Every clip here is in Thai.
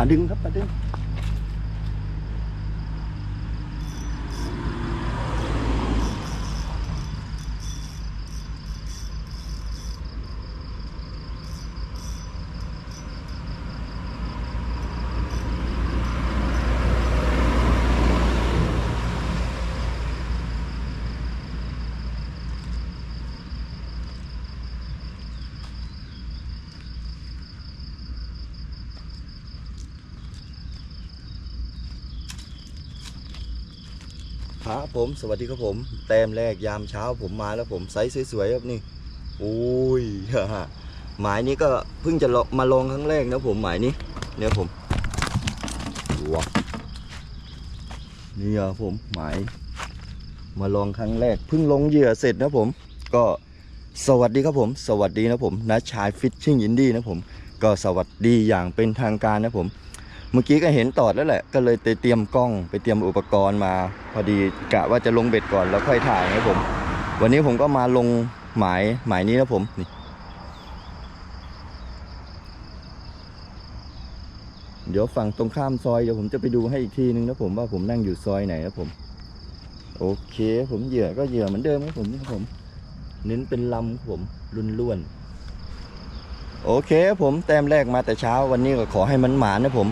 ปลาดึง ครับผมสวัสดีครับผม แต้มแรกยามเช้าผมมาแล้วผมไซส์สวยๆครับนี่โอ้ยหมายนี้ก็เพิ่งจะมาลองครั้งแรกนะผมหมายนี้เนี่ยผมว้านี่ครับผมหมายมาลองครั้งแรกเพิ่งลงเหยื่อเสร็จนะผม ก็สวัสดีครับผม สวัสดีนะผมนะชายฟิชชิ่งอินดี้นะผม ก็สวัสดีอย่างเป็นทางการนะผม เมื่อกี้ก็เห็นตอดแล้วแหละ ก็เลยไปเตรียมกล้องไปเตรียมอุปกรณ์มา พอดีกะว่าจะลงเบ็ดก่อนแล้วค่อยถ่ายนะผม วันนี้ผมก็มาลงหมายหมายนี้นะผมนี่เดี๋ยวฝั่งตรงข้ามซอยเดี๋ยวผมจะไปดูให้อีกทีนึงนะผมว่าผมนั่งอยู่ซอยไหนนะผม โอเค ผมเหยื่อก็เหยื่อเหมือนเดิมครับผมนี่ผม เน้นเป็นลำผมรุนล้วน โอเคผมแต้มแรกมาแต่เช้าวันนี้ก็ขอให้มันหมานนะผม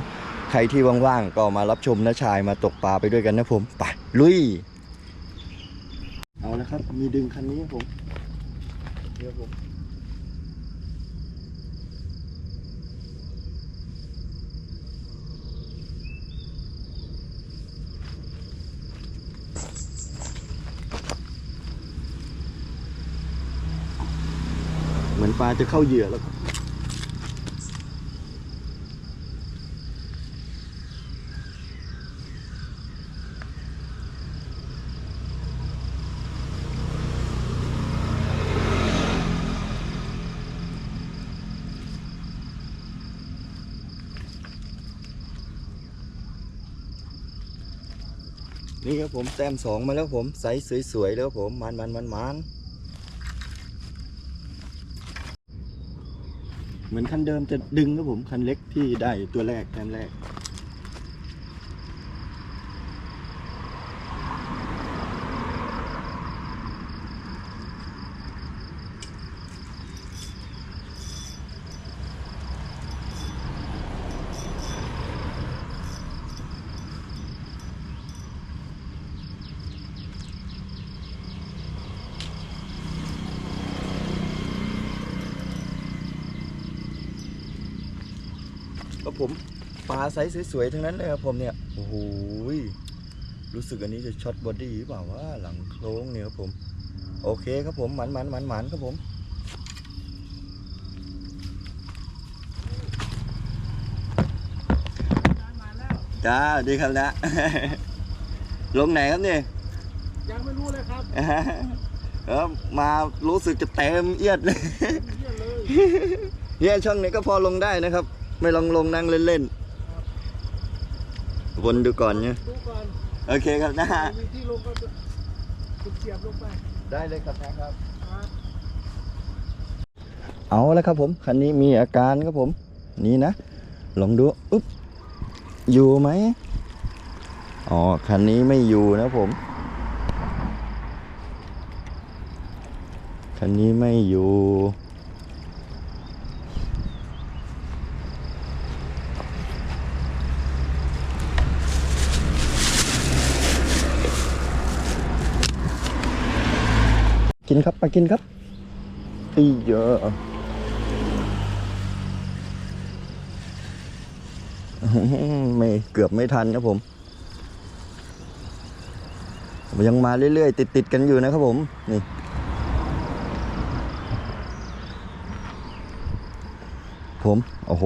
ใครที่ว่างๆก็มารับชมนะชายมาตกปลาไปด้วยกันนะผมไปลุย เอาละครับ มีดึงคันนี้ผมเดี๋ยวผมเหมือนปลาจะเข้าเหยื่อแล้วครับ นี่ครับผมแต้มสองมาแล้วผมใสสวยๆแล้วผมมันมันมันมันเหมือนคันเดิมจะดึงครับผมคันเล็กที่ได้ตัวแรกแต้มแรก ครับผมปลาไซส์สวยๆทั้งนั้นเลยครับผมเนี่ยโอ้โหยรู้สึกอันนี้จะช็อตบอดี้หรือเปล่าวะหลังโค้งเนี่ยครับผม โอเคครับผมหมันหมันหมันหมันครับผมจ้าดีครับนะ ลงไหนครับเนี่ยยังไม่รู้เลยครับเออมารู้สึกจะเต็มเอียดเลยเยี่ยเลยเนี่ยช่องนี้ก็พอลงได้นะครับ ไม่ลองลงนั่งเล่นๆวนดูก่อนเนี่ยดูก่อนโอเคครับนะมีที่ลงก็จะเสียบลงไป ได้เลยครับนะครับครับ เอาแล้วครับผมคันนี้มีอาการครับผม นี่นะ ลองดูอุ๊บอยู่ไหมอ๋อคันนี้ไม่อยู่นะผมคันนี้ไม่อยู่ กินครับมากินครับอีเยอะอื้อหือไม่เกือบไม่ทันครับผม ยังมาเรื่อยๆ ติดๆกันอยู่นะครับผม นี่ผม โอ้โห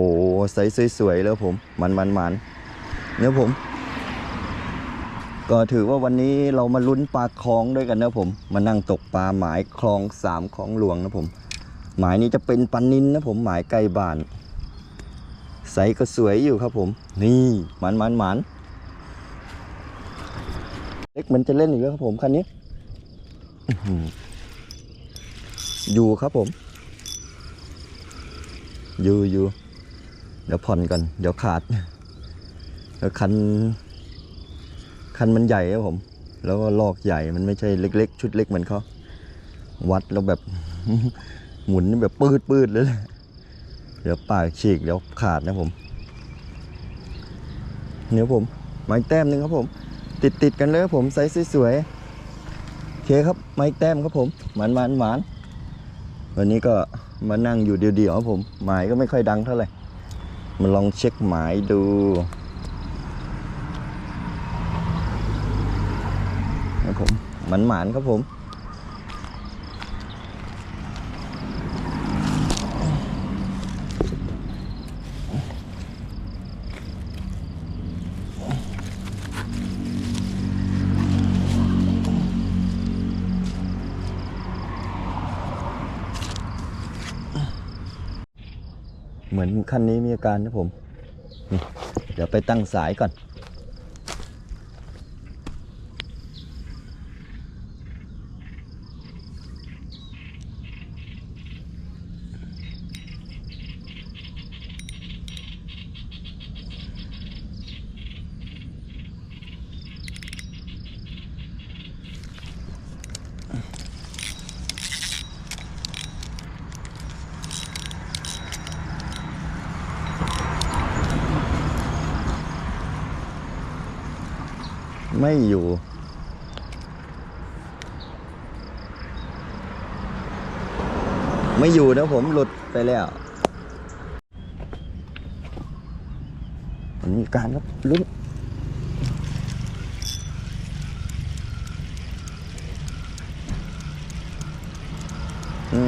ไซส์สวยๆแล้วผม มันมันมันเนี่ยผม ก็ถือว่าวันนี้เรามาลุ้นปลาคลองด้วยกันนะผม มานั่งตกปลาหมายคลองสามของหลวงนะผม หมายนี้จะเป็นปันนินนะผมหมายใกล้บ้านไซส์ก็สวยอยู่ครับผม นี่หมันหมันหมันเล็กมันจะเล่นอีกแล้วครับผมคันนี้อื้อหืออยู่ครับผม อยู่อยู่เดี๋ยวผ่อนก่อน เดี๋ยวขาดแล้วคัน คันมันใหญ่ครับผม แล้วก็ลอกใหญ่มันไม่ใช่เล็ก ๆ ชุดเล็กเหมือนเขาวัดแล้วแบบ หมุนนี่แบบปืดปืดๆเลยแหละเดี๋ยวปากฉีกเดี๋ยวขาดนะผมเนี่ยผมไม้แต้มหนึ่งครับผม ติดติดๆกันเลยครับผมไซส์สวยๆโอเคครับไม้แต้มครับผมหมันหมันหมันวันนี้ก็มานั่งอยู่เดียวๆครับผม หมายก็ไม่ค่อยดังเท่าไหร่มาลองเช็คหมายดู ครับผมหมันหมานครับผมเหมือนคันนี้มีอาการนะผม นี่ เดี๋ยวไปตั้งสายก่อน ไม่อยู่ ไม่อยู่นะผมหลุดไปแล้วมันมีการครับลุ้น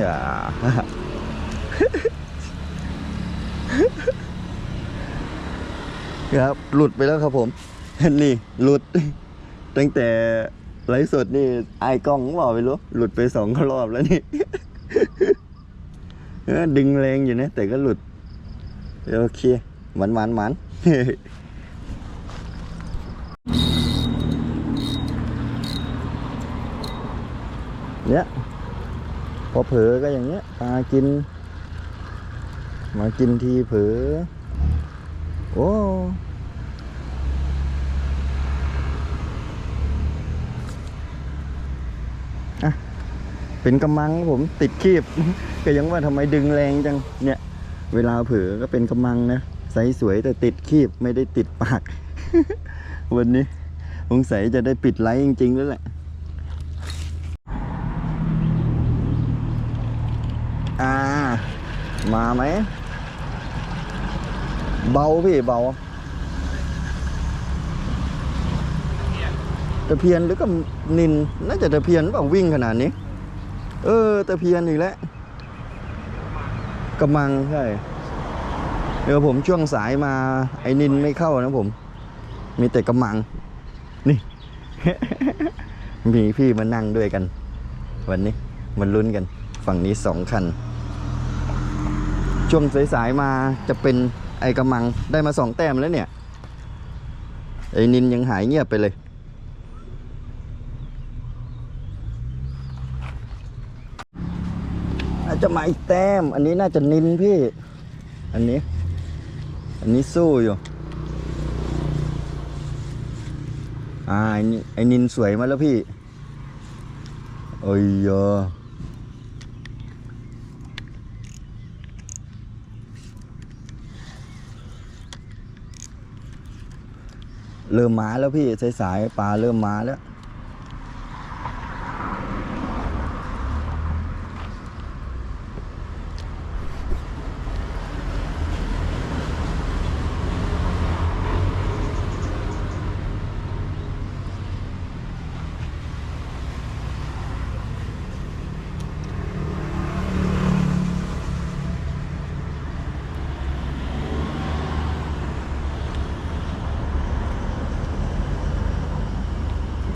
อย่าครับ หลุดไปแล้วครับผม นี่ หลุด ตั้งแต่ไลฟ์สดนี่ไอกล้องบอกไปรู้หลุดไปสองรอบแล้วนี่ดึงแรงอยู่นะ แต่ก็หลุด โอเคหมันหมันหมันเนี่ยพอเผลอก็อย่างเงี้ยปลากิน มากินทีเผลอโอ้ เป็นกำมังผมติดคีบ ก็ยังว่าทำไมดึงแรงจังเนี่ย เวลาเผลอก็เป็นกำมังนะใสสวยแต่ติดคีบไม่ได้ติดปาก วันนี้สงสัยจะได้ปิดไลฟ์จริงๆแล้วแหละอ่า มาไหม เบาพี่เบาตะเพียนหรือก็นินน่าจะตะเพียนเปล่าวิ่งขนาดนี้ เออตะเพียนอีกแล้วกำมังใช่เดี๋ยวผมช่วงสายมาไอ้นินไม่เข้านะผม มีแต่กำมัง นี่ มีพี่มานั่งด้วยกัน วันนี้มันลุ้นกัน ฝั่งนี้สองคัน ช่วงสายๆมาจะเป็นไอ้กำมังได้มาสองแต้มแล้วเนี่ย ไอ้นินยังหายเงียบไปเลย อา จะมาอีกแต้ม อันนี้น่าจะนินพี่ อันนี้ อันนี้สู้อยู่อ่าไอ้นี่ไอ้นินสวยมาแล้วพี่โอ้ยเยอเริ่มมาแล้วพี่สายๆปลาเริ่มมาแล้ว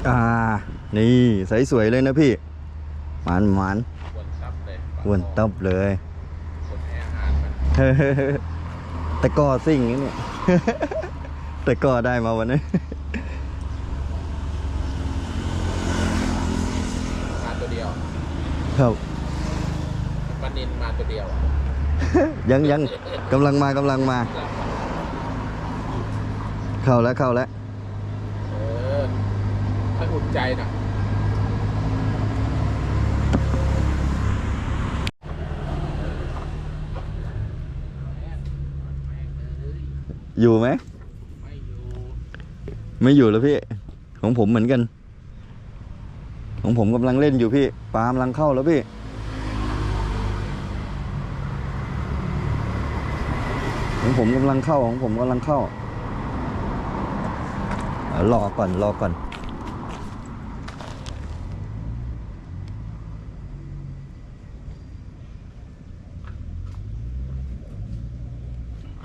อ่า นี่ใสสวยเลยนะพี่หมันหมันวนซับเลยอ้วนตับเลยคนแอร์อาหารมันตะกร้อซิ่งนี่เนี่ยตะกร้อได้มาวันนี้มาตัวเดียว ครับปลานินมาตัวเดียวอะยังยังกำลังมากำลังมาคเข้าแล้วเข้าแล้ว เออถ้าอุ่นใจหน่อย อยู่ไหมไม่อยู่ไม่อยู่แล้วพี่ ของผมเหมือนกัน ของผมกำลังเล่นอยู่พี่ปลากำลังเข้าแล้วพี่ของผมกำลังเข้าของผมกำลังเข้าเอารอก่อนรอก่อน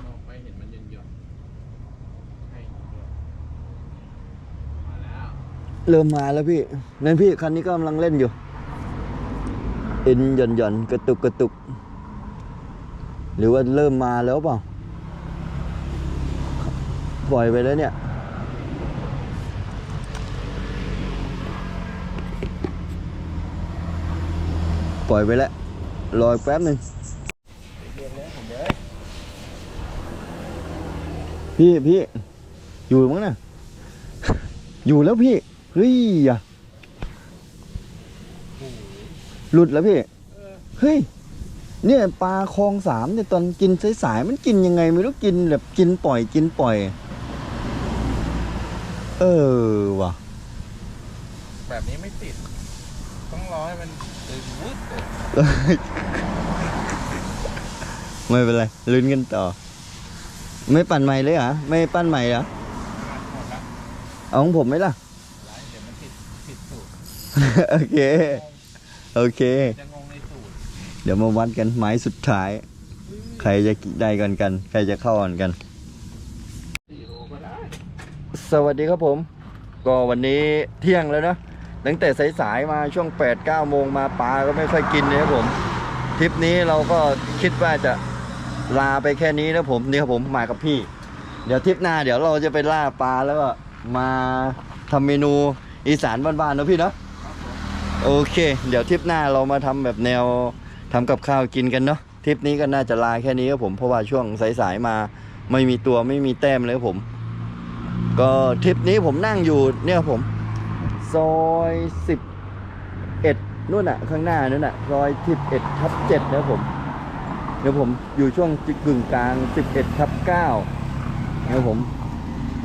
มองไปเห็นมันเย็นหยดให้ด้วยมาแล้ว เริ่มมาแล้วพี่นั่นพี่คันนี้ก็กำลังเล่นอยู่เอ็นหย่อนหย่อนกระตุกกระตุก หรือว่าเริ่มมาแล้วเปล่า ปล่อยไปแล้วเนี่ย ปล่อยไปแล้ว รออีกแป๊บหนึ่งพี่พี่อยู่มั้งน่ะอยู่แล้วพี่ เฮ้ยอะหลุดแล้วพี่ เฮ้ย เนี่ยปลาคลองสามเนี่ยตอนกินสายๆมันกินยังไง ไม่รู้กินแบบกินปล่อยกินปล่อย เออว่ะ แบบนี้ไม่ติด ต้องรอให้มันตึงวึดเลยไม่เป็นไรลุ้นกันต่อ ไม่ปั่นใหม่เลยเหรอ ไม่ปั้นใหม่เหรอหมดละเอาของผมไหมล่ะ ไรเดี๋ยวมันผิดผิดสูตร โอเค โอเค จะงงในสูตรเดี๋ยวมาวัดกันไม้สุดท้าย ใครจะได้กันกัน ใครจะเข้ากันกัน สี่โลก็ได้สวัสดีครับผม ก็วันนี้เที่ยงแล้วนะตั้งแต่สายๆมาช่วง 8 9โมงมาปลาก็ไม่ค่อยกินเลยครับผมทริปนี้เราก็คิดว่าจะลาไปแค่นี้นะผมนี่ครับผมมากับพี่ เดี๋ยวทริปหน้าเดี๋ยวเราจะไปล่าปลาแล้วก็มาทำเมนูอีสานบ้านๆนะพี่เนาะ โอเค เดี๋ยวทริปหน้าเรามาทำแบบแนวทำกับข้าวกินกันเนาะทริปนี้ก็น่าจะลาแค่นี้ครับผมเพราะว่าช่วงสายๆมาไม่มีตัวไม่มีแต้มเลยผม ก็ทริปนี้ผมนั่งอยู่เนี่ยผม ซอยสิบเอ็ดนู่นน่ะข้างหน้านู่นน่ะซอยสิบเอ็ดทับเจ็ดนะผมเดี๋ยวผมอยู่ช่วงกึ่งกลางสิบเอ็ดทับเก้านะครับผม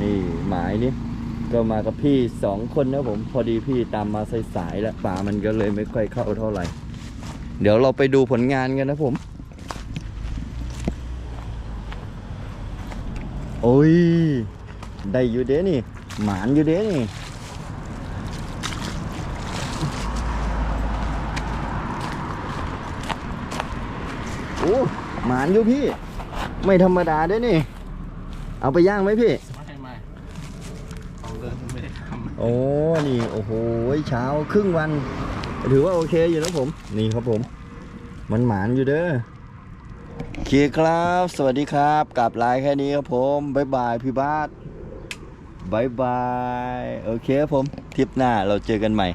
นี่หมายนี้ ก็มากับพี่สองคนนะผมพอดีพี่ตามมาสายๆแล้วป่ามันก็เลยไม่ค่อยเข้าเท่าไหร่ เดี๋ยวเราไปดูผลงานกันนะผม โอ้ย ได้อยู่เด้นี่ หมานอยู่เด้นี่โอ้หมานอยู่พี่ ไม่ธรรมดาเด้นี่ เอาไปย่างไหมพี่ โอ้นี่โอ้โหเช้าครึ่งวัน ถือว่าโอเคอยู่นะผม นี่ครับผม มันหมานอยู่เด้อโอเคครับ สวัสดีครับกลับไลน์แค่นี้ครับผมบ๊ายบายพี่บาสบายบาย โอเคครับผมทริปหน้าเราเจอกันใหม่